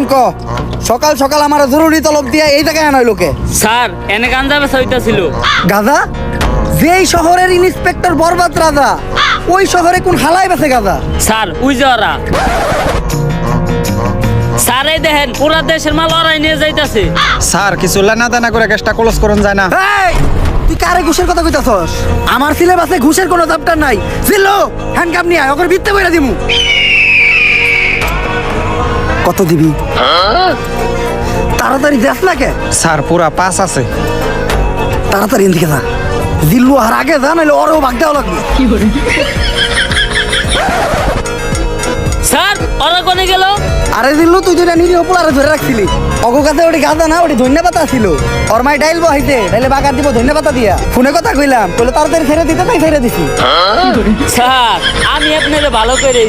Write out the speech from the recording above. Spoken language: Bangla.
এখন ক। সকাল সকাল আমার জরুরি তলব দিয়া এই জায়গায় আনাই লোকে স্যার এনে গাঞ্জা বেচা হইতাছিল গাদা যেই শহরের ইন্সপেক্টর বরবাদ রাজা ওই শহরে কোন হালাই বেছে গাদা স্যার স্যার এই দেখেন পুরা দেশের মাল ওরাই নিয়ে যাইতাছে। স্যার কিছু লেনা দেনা করে গ্যাসটা ক্লোজ করুন যায় না। এই তুই কারে ঘুষের কথা কইতাছস? আমার সিলেবাসে ঘুষের কোনো চাপ্টার নাই। জিল্লো হ্যান্ডকাপ নিয়ে আয় ওকে বিত্তে বইরা দিমু। কত দিবি? তাড়াতাড়ি দেখ না কে? স্যার পুরা পাস আছে। তাড়াতাড়ি এদিকে যা। জিল্লু আর আগে যা নাহলে ওরও ভাগ দেওয়া লাগবে। স্যার ওরা কোনে গেল? আরে দিল্লু তুই দুইটা নিরীহ পোলারে ধরে রাখছিলি। অগো কাছে ওটি গাঁদা না ওটি ধন্যা পাতা ছিল ওর মাই ডাইল বহাইতে ডাইলে বাগার দিব ধন্যা পাতা দিয়া। ফোনে কথা কইলাম বলে তাড়াতাড়ি ছেড়ে দিতে তাই ছেড়ে দিছি। স্যার আমি আপনাকে ভালো করে